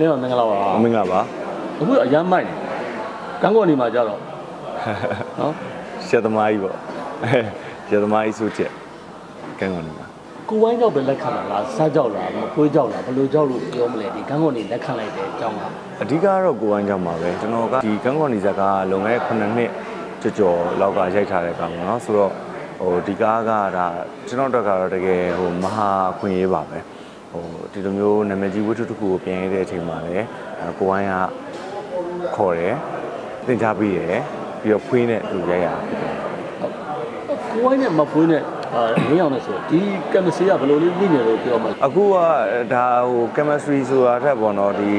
နင်းတော့မင်္ဂလာပါမင်္ဂလာပါအခုအရမ်းမိုက်တယ်ကန်းကောနေမှာကြတော့နော်ရှက်သမားကြီးပေါ့ရှက်သမားကြီးစုချက်ကန်းကုန်နေမှာကိုဝိုင်းကြောက်ပဲလက်ခံလာလားစားကြောက်လားမကွေးကြောက်လားဘယ်လိုကြောက်လို့ပြောမလဲဒီကန်းကောနေလက်ခံလိုက်တဲ့အကြောင်းကအဓိကကတော့ကိုဝိုင်းကြောင့်ပါပဲကျွန်တော်ကဒီကန်းကုန်နေဇက်ကလွန်ခဲ့တဲ့9နှစ်ကြော်ကြော်လောက်ကရိုက်ထားတဲ့ကောင်ပေါ့နော်ဆိုတော့ဟိုဒီကားကဒါကျွန်တော်တို့ကတော့တကယ်ဟိုမဟာအခွင့်အရေးပါပဲ ဟိုဒီလိုမျိုးနာမည်ကြီးဝတ္ထုတစ်ခုကိုပြင်ရတဲ့အချိန်မှာလည်းအဲကိုဝိုင်းကခေါ်တယ်သင်ကြားပြီးရယ်ပြီးတော့ဖွေးနဲ့သူရိုက်ရတာဖြစ်တယ်ကိုဝိုင်းနဲ့မဖွေးနဲ့အာမင်းအောင်နဲ့ဆိုဒီကင်မစီကဘယ်လိုလေးညှိနေလို့ပြောမလဲအခုကဒါဟို chemistry ဆိုတာထက်ပေါ့နော်ဒီ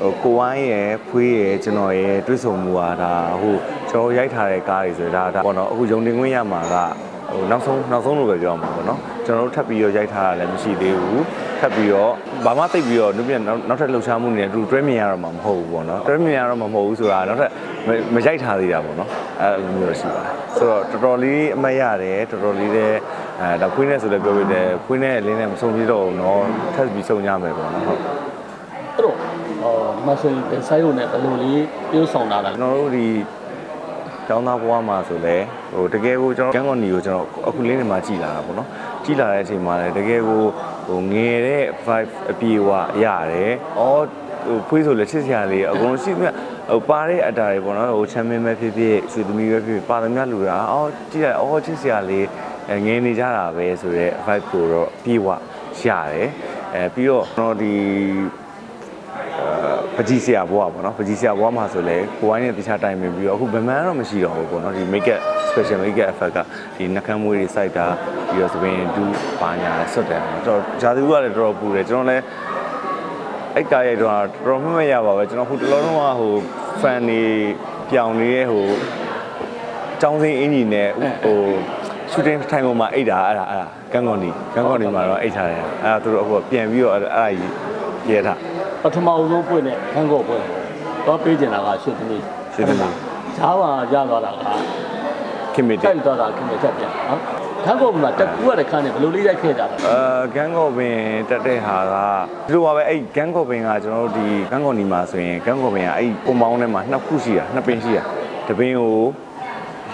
ဟိုကိုဝိုင်းရယ်ဖွေးရယ်ကျွန်တော်ရယ်တွဲဆုံမှုကဒါဟိုကျွန်တော်ရိုက်ထားတဲ့ကားတွေဆိုဒါဒါပေါ့နော်အခုယုံတင်ခွင့်ရမှာကဟိုနောက်ဆုံးနောက်ဆုံးလို့ပဲပြောမှာပေါ့နော်ကျွန်တော်တို့ထပ်ပြီးတော့ရိုက်ထားတာလည်းမရှိသေးဘူး ထပ်ပြီးတော့ဘာမှသိပြီးတော့နုပြန်နောက်ထပ်လှုပ်ရှားမှုတွေနဲ့အတူတွဲမြင်ရတော့မှာမဟုတ်ဘူးပေါ့နော်တွဲမြင်ရတော့မှာမဟုတ်ဘူးဆိုတာနောက်ထပ်မရိုက်ထားသေးတာပေါ့နော်အဲလိုမျိုးရှိပါတယ်ဆိုတော့တော်တော်လေးအမှတ်ရတယ်တော်တော်လေးလည်းအဲဒါခွေးနဲ့ဆိုလည်းပြောပြတယ်ခွေးနဲ့လင်းနဲ့မဆုံးပြတော့ဘူးနော်ထပ်ပြီးဆုံးကြမယ်ပေါ့နော်ဟုတ်အဲ့တော့ဒီမှာဆိုရင်ဆိုင်ရုံနဲ့ဘယ်လိုလေးပြုဆောင်လာတာကျွန်တော်တို့ဒီကျောင်းသားဘဝမှာဆိုလဲဟိုတကယ်ကိုကျွန်တော်ကန်းကော်နီကိုကျွန်တော်အခုလင်းနေမှာကြည်လာတာပေါ့နော်ကြည်လာတဲ့အချိန်မှာလည်းတကယ်ကို ဟိုငယ်တဲ့ vibe အပြေဝရတယ်။အော်ဟိုဖွေးဆိုလည်းချစ်စရာလေးအကုန်လုံးရှိမြဟိုပါတဲ့အတားတွေပေါ့နော်ဟိုချမ်းမင်းပဲဖြစ်ဖြစ်ရွှေသမီးပဲဖြစ်ဖြစ်ပါသမျှလူတာအော်ကြည့်ရအော်ချစ်စရာလေးအဲငယ်နေကြတာပဲဆိုတော့ vibe ကိုတော့ပြေဝရတယ်။အဲပြီးတော့ကျွန်တော်ဒီ ပကြီးဆရာဘွားပေါ့နော်ပကြီးဆရာဘွားမှာဆိုလဲကိုဝိုင်းနဲ့တခြားတိုင်ပင်ပြီးတော့အခုဗမန်တော့မရှိတော့ဘူးပေါ့နော်ဒီ make up special make up effect ကဒီနှကမ်းမွေးတွေစိုက်တာပြီးတော့သပင်ဒူးပါညာဆွတ်တယ်တော့ဂျာသူကလည်းတော်တော်ပူတယ်ကျွန်တော်လည်းအဲ့ကားရိုက်တော့တော်တော်မှတ်မရပါဘူးကျွန်တော်ဟိုတလောလုံးကဟို fan နေပြောင်နေတဲ့ဟိုចောင်းစင်းအင်ကြီးနဲ့ဟို shooting time ပေါ်မှာအိတ်တာအဲ့ဒါအဲ့ဒါကန်းကွန်ဒီကန်းကွန်ဒီမှာတော့အိတ်ထားတယ်အဲ့ဒါသူတို့အခုပြန်ပြီးတော့အဲ့ဒါကြီးပြဲထား ပထမဦးဆုံးပွင့်တဲ့ကန်းကောပွင့်တော့ပေးကျင်တာကရှစ်သမီးရှစ်သမီးဈာပါရသွားတာကခင်မတီတိုက်သွားတာခင်ဗျချက်ပြန်နော်ခန်းကောမှာတက်ကူရတဲ့ခန်းနဲ့ဘယ်လိုလေးရိုက်ခဲ့ကြတာလဲအာဂန်းကောပင်တက်တဲ့ဟာကဒီလိုပါပဲအဲ့ဂန်းကောပင်ကကျွန်တော်တို့ဒီဂန်းကောနီမှာဆိုရင်ဂန်းကောပင်ကအဲ့ကွန်ပေါင်းထဲမှာနှစ်ခုရှိတာနှစ်ပင်ရှိတာတစ်ပင်ကို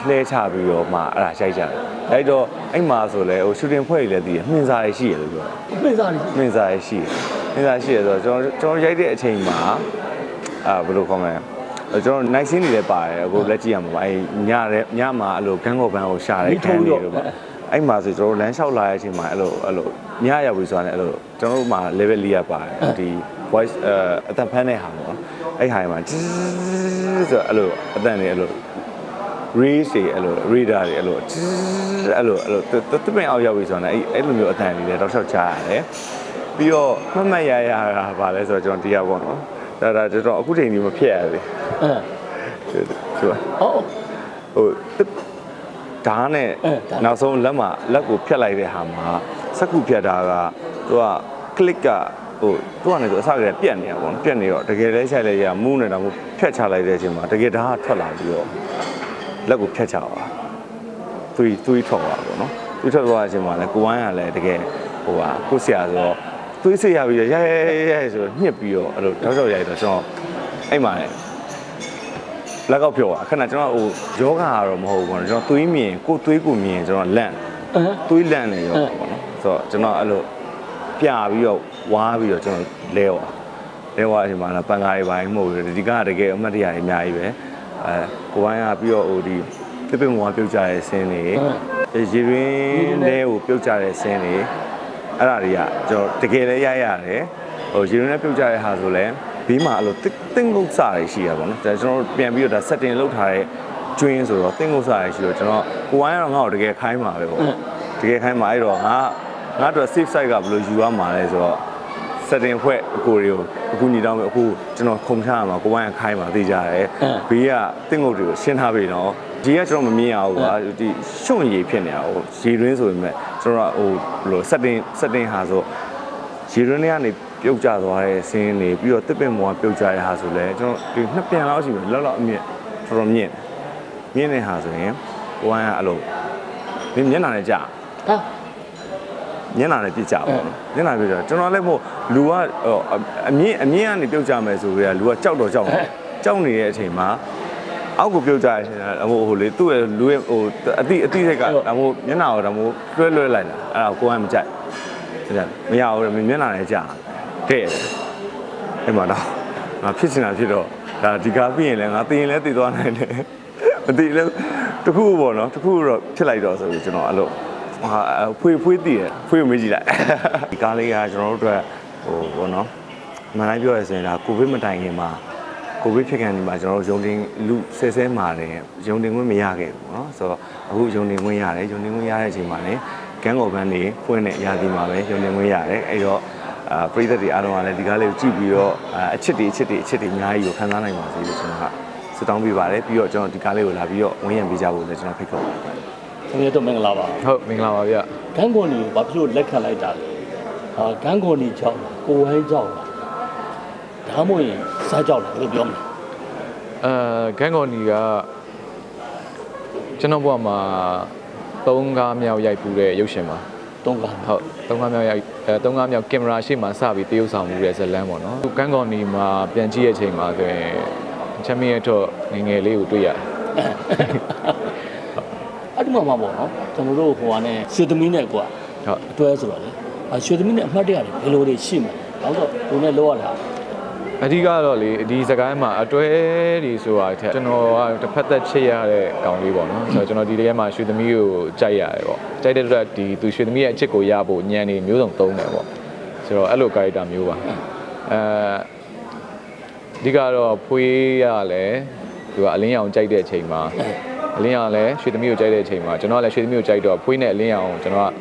လှဲချပြီးတော့မှအဲ့ဒါရိုက်ကြတယ်အဲ့တော့အဲ့မှာဆိုလဲဟိုရှူတင်ဖွဲ့ရည်လည်းတည်ရမှင်စာရရှိရလို့ပြောတယ်ပြင်းစားနေမှင်စာရရှိရ မှင်စာရှိရဆိုတော့ကျွန်တော်ကျွန်တော်ရိုက်တဲ့အချိန်မှာအာဘယ်လိုခေါ်မလဲအဲ့ကျွန်တော်နိုင်စင်းနေလည်းပါတယ်အခုလက်ကြည့်ရမှာပါအဲ့ညတဲ့ညမှာအဲ့လိုဂန်းကောပန်ကိုရှာတဲ့ခန်းတွေလို့ပါအဲ့မှာဆိုကျွန်တော်တို့လမ်းလျှောက်လာတဲ့အချိန်မှာအဲ့လိုအဲ့လိုညရောက်ပြီဆိုတာနဲ့အဲ့လိုကျွန်တော်တို့မှာ level 4ရပါတယ်ဒီ voice အအတန်ဖမ်းတဲ့ဟာပေါ့နော်အဲ့ဟာမှာဂျးဆိုအဲ့လိုအတန်တွေအဲ့လို raise တွေအဲ့လို radar တွေအဲ့လိုဂျးအဲ့လိုအဲ့လိုတပင်အောင်ရောက်ပြီဆိုတာနဲ့အဲ့အဲ့လိုမျိုးအတန်တွေလည်းတော့ထောက်ချရတယ် ပြီးတော့မှတ်မှတ်ရရတာပါလဲဆိုတော့ကျွန်တော်တရားပေါ့နော်ဒါဒါကျွန်တော်အခုချိန်ကြီးမဖြစ်ရသေးအဲဘူးဆိုတော့ဟောဟိုတစ်ဓာတ်နဲ့အဲဓာတ်နောက်ဆုံးလက်မှာလက်ကိုဖြတ်လိုက်တဲ့ဟာမှာစက္ကူဖြတ်တာကသူက click ကဟိုသူကနေသူအစကတည်းကပြက်နေတာပေါ့နော်ပြက်နေတော့တကယ်လဲဆိုင်လဲရမူးနေတာမို့ဖြတ်ချလိုက်တဲ့အချိန်မှာတကယ်ဓာတ်ကထွက်လာပြီးတော့လက်ကိုဖြတ်ချသွားသူသူထွက်သွားပေါ့နော်သူထွက်သွားတဲ့အချိန်မှာလဲကိုဝိုင်းကလည်းတကယ်ဟိုဟာကိုဆရာဆိုတော့ သွေးစစ်ရပြီးတော့ရဲရဲရဲဆိုတော့ညှစ်ပြီးတော့အဲ့လိုတောက်တောက်ရိုက်တော့ကျွန်တော်အဲ့မှာလေလက်ကောက်ပြောတာခဏကျွန်တော်ဟိုယောဂါကတော့မဟုတ်ဘူးပေါ့နော်ကျွန်တော်သွေးမြင်ကိုယ်သွေးကိုမြင်ကျွန်တော်လန့်အဲသွေးလန့်နေရောပေါ့နော်ဆိုတော့ကျွန်တော်အဲ့လိုပြပြီးတော့ဝါးပြီးတော့ကျွန်တော်လဲဝါလဲဝါအချိန်မှာလည်းပန်ကားတွေပိုင်းမဟုတ်ဘူးဒီကတကယ်အမှတ်တရတွေအများကြီးပဲအဲကိုဝိုင်းကပြီးတော့ဟိုဒီပြပြမွားပြုတ်ကြတဲ့ဆင်းတွေရေရင်းတဲကိုပြုတ်ကြတဲ့ဆင်းတွေ အဲ့ဒါတွေကကျွန်တော်တကယ်လည်းရရတယ်ဟိုရေရင်းနဲ့ပြုတ်ကြတဲ့ဟာဆိုလည်းဘေးမှာအဲ့လိုတင်းငုတ်စာတွေရှိရပါတော့ဒါကျွန်တော်ပြန်ပြီးတော့ဒါ setting လုပ်ထားတဲ့ကျွင်းဆိုတော့တင်းငုတ်စာတွေရှိတော့ကျွန်တော်ကိုဝိုင်းကတော့ငါ့ကိုတကယ်ခိုင်းပါပဲပေါ့တကယ်ခိုင်းမှာအဲ့တော့ငါငါတို့ safe side ကဘယ်လိုယူရမှာလဲဆိုတော့ setting ဖွဲ့အကိုတွေကိုအခုညီတောင်းမယ်အခုကျွန်တော်ခုံချရမှာကိုဝိုင်းကခိုင်းမှာသိကြတယ်ဘေးကတင့်ငုတ်တွေကိုရှင်းထားပြီနော်ဒီကကျွန်တော်မမြင်ရဘူးကွာဒီရှွန့်ရည်ဖြစ်နေတာဟိုရေတွင်းဆိုပေမဲ့ကျွန်တော်ကဟိုဘယ်လို setting setting ဟာဆိုရေတွင်းတွေကနေပြုတ်ကျသွားတဲ့ဆင်းတွေပြီးတော့တစ်ပင်မောကပြုတ်ကျတဲ့ဟာဆိုလဲကျွန်တော်ဒီနှစ်ပြန်လောက်ရှိပြီလောက်လောက်အမြင့်တော်တော်မြင့်မြင့်တဲ့ဟာဆိုရင်ကိုဝိုင်းကအဲ့လိုဒီမျက်နှာနဲ့ကြာဟာ မျက်နှာနဲ့ပြစ်ကြပါဘူးမျက်နှာပြစ်ကြကျွန်တော်လည်းမို့လူကဟိုအမြင့်အမြင့်ကနေပြုတ်ကြမယ်ဆိုကြလူကကြောက်တော့ကြောက်တယ်ကြောက်နေတဲ့အချိန်မှာအောက်ကိုပြုတ်ကြရရှင်ဟိုဟိုလေသူ့ရဲ့လူရဲ့ဟိုအတိအတိစိတ်ကဒါမို့မျက်နှာကိုဒါမို့လွှဲလွှဲလိုက်တာအဲ့ဒါကိုကမကြိုက်ဒါမရဘူးမျက်နှာနဲ့ကြာတဲ့အဲ့မှာတော့ငါဖြစ်ချင်တာဖြစ်တော့ဒါဒီကားပြီးရင်လည်းငါသိရင်လည်းသိသွားနိုင်တယ်မသိလည်းတခုပေါ့နော်တခုတော့ဖြစ်လိုက်တော့ဆိုပြီးကျွန်တော်အဲ့လို ဟာဖွေးဖွေးတည်ရဖွေးကိုမေးကြည့်လိုက်ဒီကားလေးကကျွန်တော်တို့အတွက်ဟိုဘောနော်မန်တိုင်းပြောရဆိုရင်ဒါကိုဗစ်မတိုင်ခင်မှာကိုဗစ်ဖြစ်ခင်ဒီမှာကျွန်တော်တို့ယုံတင်လူဆဲဆဲမာတယ်ယုံတင်ခွင့်မရခဲ့ဘူးเนาะဆိုတော့အခုယုံတင်ခွင့်ရတယ်ယုံတင်ခွင့်ရတဲ့အချိန်မှာလည်းကန်းကော်ဘန်းတွေဖွင့်တဲ့ရာသီမှာပဲယုံတင်ခွင့်ရတယ်အဲ့တော့အာပရိသတ်တွေအားလုံးကလည်းဒီကားလေးကိုကြည့်ပြီးတော့အာအချစ်တွေအချစ်တွေအချစ်တွေအများကြီးကိုခံစားနိုင်ပါစေလို့ကျွန်တော်ကဆုတောင်းပေးပါတယ်ပြီးတော့ကျွန်တော်ဒီကားလေးကိုလာပြီးတော့ဝန်းရံပေးကြဖို့လည်းကျွန်တော်ဖိတ်ခေါ်ပါတယ် ခင်ဗျားတို့မင်္ဂလာပါဟုတ်မင်္ဂလာပါဗျဂန်းကွန်နီကိုဘာဖြစ်လို့လက်ခံလိုက်တာလဲဟာဂန်းကွန်နီကြောင့်လားကိုဝိုင်းကြောင့်လားဒါမှမဟုတ်ရင်စားကြောက်လားဘယ်လိုပြောမလဲအဲဂန်ဂေါ်နီကကျွန်တော်ဘဝမှာ3ကားမြောက်ရိုက်ပူတဲ့ရုပ်ရှင်ပါတုံးကဟုတ်3ကားမြောက်ရိုက်အဲ3ကားမြောက်ကင်မရာရှေ့မှာစပြီးတရုပ်ဆောင်မှုတဲ့ဇတ်လန်းပေါ့နော်ဂန်ဂေါ်နီမှာပြန်ကြည့်ရဲ့အချိန်မှာဆိုရင်ချမ်းမီရဲ့တော့ငယ်ငယ်လေးကိုတွေ့ရတယ်အဲ့ဒီ မှာမှာပေါ့နော်ကျွန်တော်တို့ဟိုဟာနဲ့ရွှေသမီးနဲ့ကွာဟုတ်အတွဲဆိုတော့လေအရွှေသမီးနဲ့အမှတ်တရတွေဘယ်လိုတွေရှိမလဲနောက်တော့ကိုယ်နဲ့လောရတာအဓိကတော့လေဒီစကိုင်းမှာအတွဲတွေဆိုတာအထက်ကျွန်တော်ကတစ်ဖက်သက်ချစ်ရတဲ့ကောင်လေးပေါ့နော်ဆိုတော့ကျွန်တော်ဒီထဲမှာရွှေသမီးကိုကြိုက်ရတယ်ပေါ့ကြိုက်တဲ့အတွက်ဒီသူရွှေသမီးရဲ့အချစ်ကိုရဖို့ညံနေမျိုးစုံသုံးတယ်ပေါ့ဆိုတော့အဲ့လို character မျိုးပါအဲအဓိကတော့ဖွေးရလဲသူကအလင်းရောင်ကြိုက်တဲ့အချိန်မှာ အလင်းရောင်လည်းရွှေသမီးကိုကြိုက်တဲ့အချိန်မှာကျွန်တော်ကလည်းရွှေသမီးကိုကြိုက်တော့ဖွေးနဲ့အလင်းရောင်ကျွန်တော်က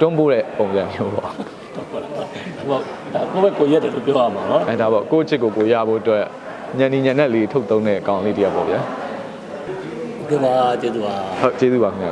တွန်းပို့တဲ့ပုံစံမျိုးပေါ့ဟိုဒါကိုယ့်ဘက်ကိုရက်တယ်လို့ပြောရမှာနော်အဲဒါပေါ့ကိုယ့်ချစ်ကိုကိုရဖို့အတွက်ညံနေညံနဲ့လေးထုတ်သုံးတဲ့အကောင်လေးတယောက်ပေါ့ဗျာဒီမှာကျေးဇူးပါဟုတ်ကျေးဇူးပါခင်ဗျာ